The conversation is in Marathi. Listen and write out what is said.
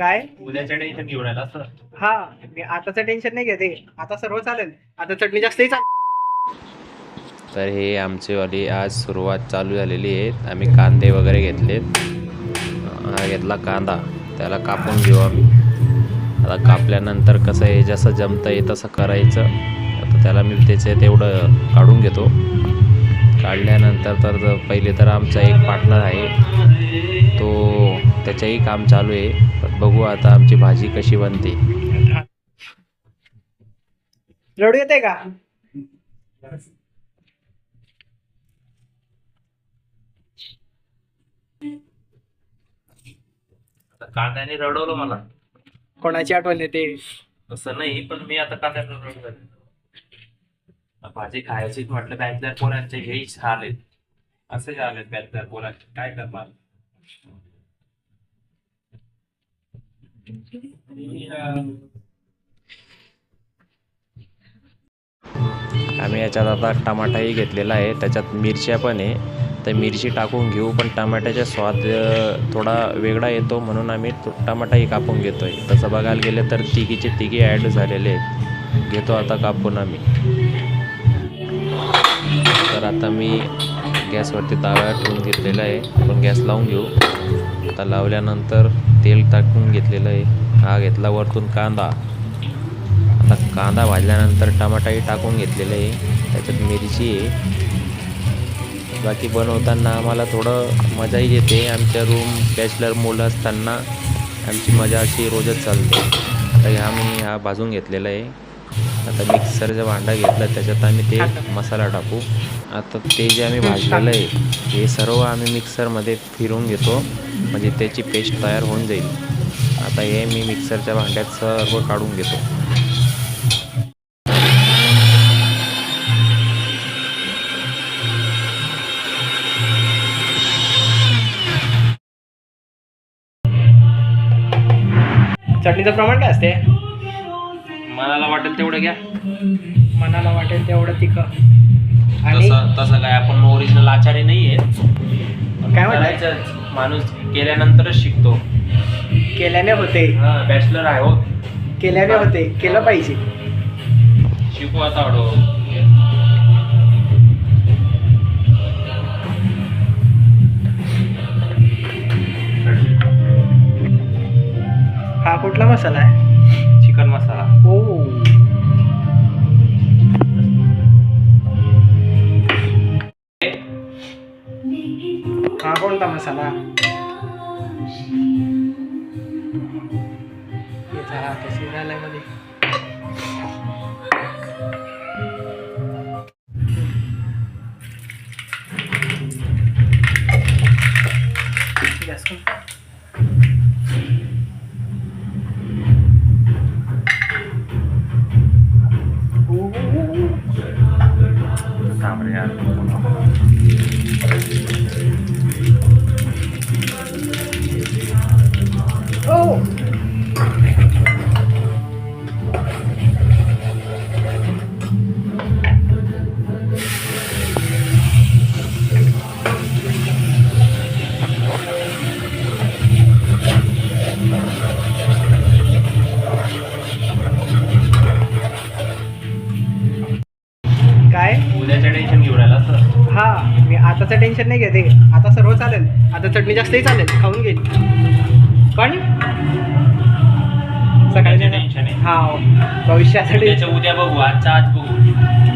काय? उद्याच्या टेन्शन घेऊन आला असं हा मी आताचं टेन्शन नाही घेते आता सर्व चालेल. आता चटणी जास्तही चालेल तर हे आमचे वाली आज सुरुवात चालू झालेली आहे. आम्ही कांदे वगैरे घेतलेत. हा घेतला कांदा. त्याला कापून घेऊ आम्ही. आता कापल्यानंतर कसं आहे जसं जमतं आहे तसं करायचं. आता त्याला मी त्याचे तेवढं काढून घेतो. काढल्यानंतर तर पहिले तर आमचा एक पार्टनर आहे. तो त्याचंही काम चालू आहे. पण बघू आता आमची भाजी कशी बनते. रडू येते का? आता कांद्याने रडवलं मला. कोणाची आठवण येते? तसं नाही पण मी आता कांद्याने रडवलं. भाजी खायची म्हटलं बॅचलर पोरांचे हेही झाले असे झाले बॅचलर पोरांचे काय करणार? आम्ही याच्यात आता टमाटाही घेतलेला आहे. त्याच्यात मिरच्या पण आहे. तर मिरची टाकून घेऊ पण टमाट्याचा स्वाद थोडा वेगळा येतो म्हणून आम्ही टमाटाही कापून घेतो आहे तसं बघायला गेलं तर तिघीचे तिघी ॲड झालेले आहेत. घेतो आता कापून आम्ही. आता मी गॅसवरती ताव्या ठेवून घेतलेला आहे. आपण गॅस लावून घेऊ. आता लावल्यानंतर तेल टाकून घेतलेलं आहे. हा घेतला वरतून कांदा. आता कांदा भाजल्यानंतर टमाटाही टाकून घेतलेलं आहे. त्याच्यात मिरची आहे. बाकी बनवताना आम्हाला थोडं मजाही येते. आमच्या रूम बॅचलर मुलं असताना आमची मजा अशी रोजच चालते. आता ह्या मी हा भाजून घेतलेला आहे. आता मिक्सरचं भांडा घेतलं त्याच्यात आम्ही ते मसाला टाकू. आता ते जे आम्ही भाजलेलं आहे हे सर्व आम्ही मिक्सरमध्ये फिरवून घेतो. म्हणजे त्याची पेस्ट तयार होऊन जाईल. आता हे मी मिक्सरच्या भांड्यात सर्व काढून घेतो. चटणीचं प्रमाण काय असते? मनाला वाटेल तेवढं घ्या. मनाला वाटेल तेवढं आणि? तसं तसं काय आपण ओरिजिनल आचार्य नाही आहेत काय म्हणताय? करायचं माणूस केल्यानंतरच शिकतो. केल्याने होते. हा बॅचलर आहे हो. केल्याने होते. केलं पाहिजे. शिकू आता हळू हा कुठला मसाला आहे? चिकन मसाला. ओ हा कोणता मसाला हे हा मी आताचं टेन्शन नाही घेते आता सर्व चालेल. आता चटणी जास्तही चालेल. खाऊन घेईल पण सकाळी टेन्शन आहे. हा भविष्यासाठी. उद्याच्या उद्या बघू. आजच्या आज बघू.